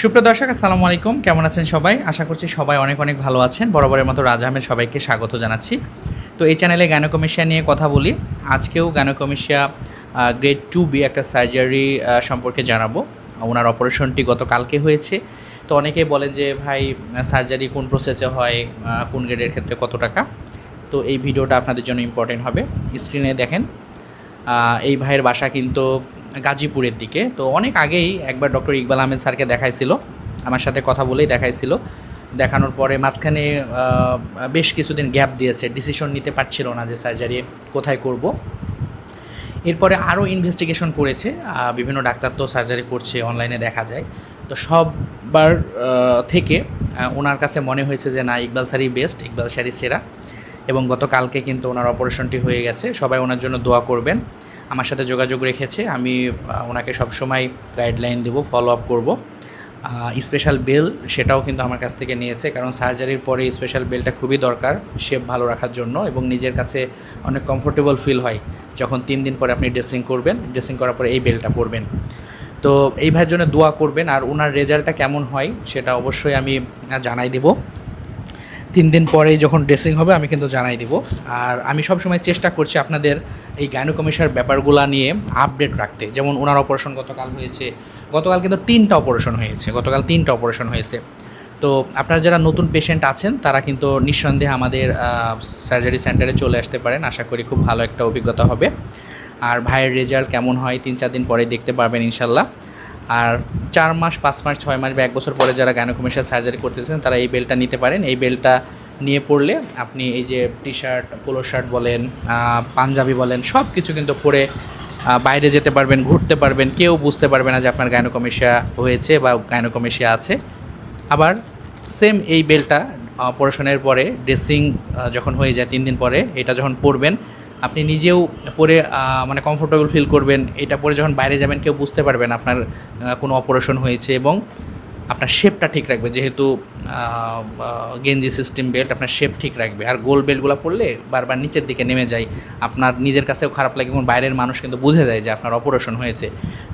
সুপ্রিয় দর্শক, আসসালামু আলাইকুম। কেমন আছেন সবাই? আশা করছি সবাই অনেক অনেক ভালো আছেন। বরাবরের মতো রাজা আহমেদ সবাইকে স্বাগত জানাচ্ছি। তো এই চ্যানেলে গাইনোকমিশিয়া নিয়ে কথা বলি। আজকেও গাইনোকমিশিয়া গ্রেড টু বি একটা সার্জারি সম্পর্কে জানাব। ওনার অপারেশনটি গতকালকে হয়েছে। তো অনেকেই বলেন যে, ভাই সার্জারি কোন প্রসেসে হয়? কোন গ্রেডের ক্ষেত্রে কত টাকা? তো এই ভিডিওটা আপনাদের জন্য ইম্পর্টেন্ট হবে। স্ক্রিনে দেখেন এই ভাইয়ের বাসা কিন্তু গাজীপুরের দিকে। তো অনেক আগেই একবার ডক্টর ইকবাল আহমেদ স্যারকে দেখাইছিল, আমার সাথে কথা বলেই দেখাইছিল। দেখানোর পরে মাঝখানে বেশ কিছুদিন গ্যাপ দিয়েছে ডিসিশন নিতে পারছিল না যে সার্জারি কোথায় করব। এরপরে আরও ইনভেস্টিগেশন করেছে বিভিন্ন ডাক্তার তো সার্জারি করছে অনলাইনে দেখা যায়। তো সববার থেকে ওনার কাছে মনে হয়েছে যে না, ইকবাল স্যারই বেস্ট ইকবাল স্যারই সেরা। এবং গতকালকে কিন্তু ওনার অপারেশনটি হয়ে গেছে, সবাই ওনার জন্য দোয়া করবেন। আমার সাথে যোগাযোগ রেখেছে। আমি ওনাকে সবসময় গাইডলাইন দেবো ফলো আপ করব। স্পেশাল বেল সেটাও কিন্তু আমার কাছ থেকে নিয়েছে, কারণ সার্জারির পরে স্পেশাল বেলটা খুবই দরকার শেপ ভালো রাখার জন্য এবং নিজের কাছে অনেক কমফোর্টেবল ফিল হয় যখন তিন দিন পরে আপনি ড্রেসিং করবেন ড্রেসিং করার পরে এই বেলটা পরবেন। তো এই ভাইয়ের জন্য দোয়া করবেন, আর ওনার রেজাল্টটা কেমন হয় সেটা অবশ্যই আমি জানাই দেবো। তিন দিন পরে যখন ড্রেসিং হবে, আমি কিন্তু জানাই দিব। আর আমি সবসময় চেষ্টা করছি আপনাদের এই গাইনোকমিশার ব্যাপারগুলো নিয়ে আপডেট রাখতে। যেমন ওনার অপারেশন গতকাল হয়েছে, গতকাল কিন্তু তিনটা অপারেশন হয়েছে, গতকাল তিনটা অপারেশন হয়েছে। তো আপনারা যারা নতুন পেশেন্ট আছেন, তারা কিন্তু নিঃসন্দেহে আমাদের সার্জারি সেন্টারে চলে আসতে পারেন। আশা করি খুব ভালো একটা অভিজ্ঞতা হবে। আর ভাইয়ের রেজাল্ট কেমন হয়, তিন চার দিন পরে দেখতে পারবেন ইনশাল্লাহ। আর চার মাস, পাঁচ মাস, ছয় মাস বা এক বছর পরে যারা গাইনোকমিশার সার্জারি করতেছেন, তারা এই বেলটা নিতে পারেন। এই বেলটা নিয়ে পড়লে আপনি এই যে টি শার্ট পোলো শার্ট বলেন পাঞ্জাবি বলেন সব কিছু কিন্তু পরে বাইরে যেতে পারবেন, ঘুরতে পারবেন, কেউ বুঝতে পারবে না যে আপনার গাইনোকমিশিয়া হয়েছে বা গাইনোকমিশিয়া আছে। আবার সেম এই বেলটা অপারেশনের পরে ড্রেসিং যখন হয়ে যায় তিন দিন পরে, এটা যখন পরবেন আপনি নিজেও পরে মানে কমফোর্টেবল ফিল করবেন। এটা পরে যখন বাইরে যাবেন, কেউ বুঝতে পারবেন আপনার কোনো অপারেশন হয়েছে এবং আপনার শেপটা ঠিক রাখবে। যেহেতু গেঞ্জি সিস্টেম বেল্ট আপনার শেপ ঠিক রাখবে। আর গোল বেল্টগুলো পরলে বারবার নিচের দিকে নেমে যায়। আপনার নিজের কাছেও খারাপ লাগে এবং বাইরের মানুষ কিন্তু বুঝে যায় যে আপনার অপারেশন হয়েছে।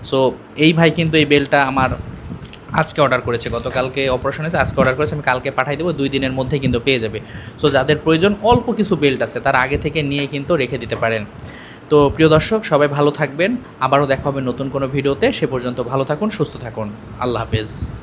সো এই ভাই কিন্তু এই বেল্টটা আমার আজকে অর্ডার করেছে, গতকালকে অপারেশন হয়েছে, আজকে অর্ডার করেছে, আমি কালকে পাঠাই দেবো, দুই দিনের মধ্যে কিন্তু পেয়ে যাবে। সো যাদের প্রয়োজন, অল্প কিছু বেল্ট আছে, তার আগে থেকে নিয়ে কিন্তু রেখে দিতে পারেন। তো, প্রিয় দর্শক, সবাই ভালো থাকবেন। আবারও দেখা হবে নতুন কোনো ভিডিওতে। সে পর্যন্ত ভালো থাকুন, সুস্থ থাকুন। আল্লাহ হাফেজ।